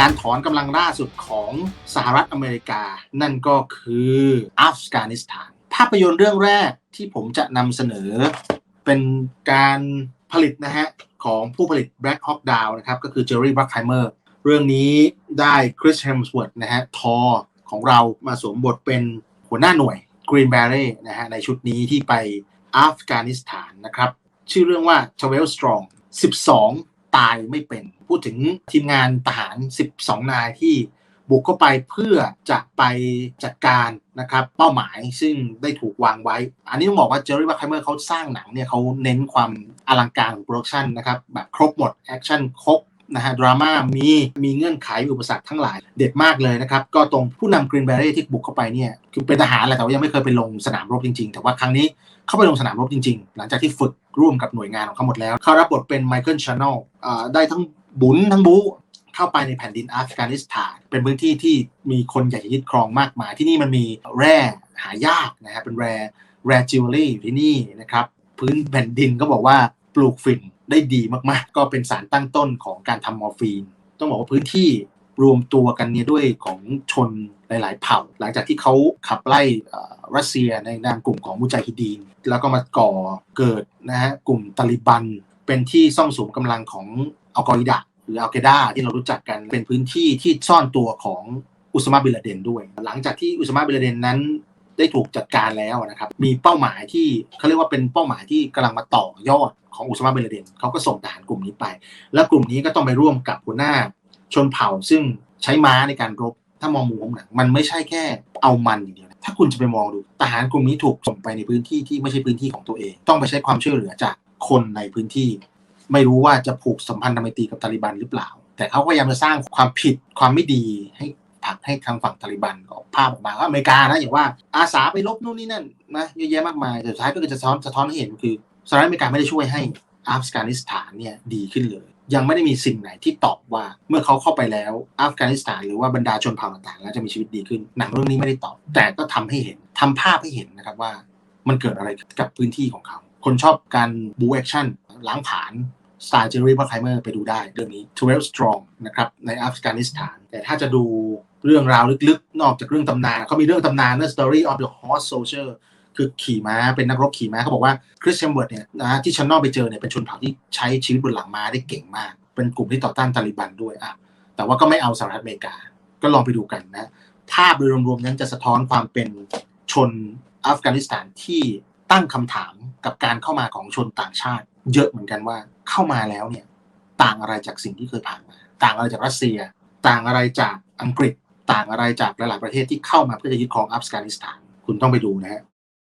การถอนกำลังล่าสุดของสหรัฐอเมริกา นั่นก็คืออัฟกานิสถาน ภาพยนตร์เรื่องแรกที่ผมจะนำเสนอ เป็นการผลิตนะฮะ ของผู้ผลิต Black Hawk Down นะครับ ก็คือเจอร์รี่บัคไฮเมอร์เรื่องนี้ได้คริสเฮมส w ว r ร์นะฮะทอของเรามาสวมบทเป็นหัวหน้าหน่วย Green Beret นะฮะในชุดนี้ที่ไปอัฟกานิสถานนะครับ ชื่อเรื่องว่า12 Strong 12 ตายไม่เป็น พูดถึงทีมงานทหาร 12 นายที่บุกเข้าไปเพื่อจะไปจัดการนะครับเป้าหมายซึ่งได้ถูกวางไว้ อันนี้ต้องบอกว่าเจอร์รี่บัคไฮเมอร์เขาสร้างหนังเนี่ยเขาเน้นความอลังการของโปรดักชันนะครับแบบครบหมดแอคชั่นครบ นะฮะดราม่ามีมีเงื่อนไขอุปสรรคทั้งหลายเด็ดมากเลยนะครับ ก็ตรงผู้นำกรีนแบรี่ที่บุกเข้าไปเนี่ยคือเป็นทหารแหละแต่ว่ายังไม่เคยไปลงสนามรบจริงๆ แต่ว่าครั้งนี้เข้าไปลงสนามรบจริงๆ หลังจากที่ฝึกร่วมกับหน่วยงานของเขาหมดแล้ว เขารับบทเป็นไมเคิลชานอลได้ทั้งบุญทั้งบูเข้าไปในแผ่นดินอัฟกานิสถาน เป็นพื้นที่ที่มีคนอยากจะยึดครองมากมาย ที่นี่มันมีแร่หายากนะฮะเป็นแร่แร่จิวเวลรี่อยู่ที่นี่นะครับพื้นแผ่นดินก็บอกว่าปลูกฝิ่น ได้ดีมากๆ ก็เป็นสารตั้งต้นของการทำมอร์ฟีน ต้องบอกว่าพื้นที่รวมตัวกันเนี่ยด้วยของชนหลาย ๆ เผ่า หลังจากที่เขาขับไล่รัสเซียในนามกลุ่มของมุจาฮิดีน แล้วก็มาก่อเกิดนะฮะกลุ่มตาลิบัน เป็นที่ซ่องสุมกำลังของอัลกออิดะหรืออัลเกดาที่เรารู้จักกันเป็นพื้นที่ที่ซ่อนตัวของอุสมาบิลาเดนด้วย หลังจากที่อุสมาบิลาเดนนั้น ได้ถูกจัดการแล้วนะครับ มีเป้าหมายที่เขาเรียกว่าเป็นเป้าหมายที่กำลังมาต่อยอดของอุสมาเบนลาเดนเขาก็ส่งทหารกลุ่มนี้ไป แล้วกลุ่มนี้ก็ต้องไปร่วมกับหัวหน้าชนเผ่า ซึ่งใช้ม้าในการรบ ถ้ามองมุมของหนังมันไม่ใช่แค่เอามันอย่างเดียวถ้าคุณจะไปมองดูทหารกลุ่มนี้ถูกส่งไปในพื้นที่ที่ไม่ใช่พื้นที่ของตัวเอง ต้องไปใช้ความช่วยเหลือจากคนในพื้นที่ ไม่รู้ว่าจะผูกสัมพันธ์ทางไมตรีกับตาลิบันหรือเปล่า แต่เขาก็พยายามจะสร้างความผิดความไม่ดีให้ ผลักให้ทางฝั่งตาลิบันออกภาพออกมาว่าอเมริกานะอย่างว่าอาสาไปลบนู่นนี่นั่นนะเยอะแยะมากมายแต่สุดท้ายก็จะสะท้อนสะท้อนให้เห็นคือสหรัฐอเมริกาไม่ได้ช่วยให้อัฟกานิสถานเนี่ยดีขึ้นเลย ยังไม่ได้มีสิ่งไหนที่ตอบว่าเมื่อเขาเข้าไปแล้วอัฟกานิสถานหรือว่าบรรดาชนเผ่าต่างๆแล้วจะมีชีวิตดีขึ้น หนังเรื่องนี้ไม่ได้ตอบ แต่ก็ทำให้เห็นทำภาพให้เห็นนะครับว่า มันเกิดอะไรกับพื้นที่ของเขา คนชอบการบูแอคชั่นล้างผาญสไตล์เจอรี่บัคไฮเมอร์ไปดูได้เรื่องนี้12 Strong นะครับในอัฟกานิสถาน แต่ถ้าจะดู เรื่องราวลึกๆ นอกจากเรื่องตำนานเขามีเรื่องตำนานนะ Story of the Horse Soldier คือขี่ม้าเป็นนักรบขี่ม้าเขาบอกว่าคริสเชมเบิร์ดเนี่ยนะที่ชันนอลไปเจอเนี่ยเป็นชนเผ่าที่ใช้ชีวิตบนหลังม้าได้เก่งมาก เป็นกลุ่มที่ต่อต้านตาลิบันด้วยอะแต่ว่าก็ไม่เอาสหรัฐอเมริกา ก็ลองไปดูกันนะ ภาพโดยรวมๆนั้นจะสะท้อนความเป็นชนอัฟกานิสถานที่ตั้งคำถามกับการเข้ามาของชนต่างชาติ เยอะเหมือนกันว่าเข้ามาแล้วเนี่ยต่างอะไรจากสิ่งที่เคยผ่านมา ต่างอะไรจากรัสเซีย ต่างอะไรจากอังกฤษ ต่างอะไรจากหลาย ๆ ประเทศที่เข้ามาเพื่อจะยึดครองอัฟกานิสถาน คุณต้องไปดูนะฮะ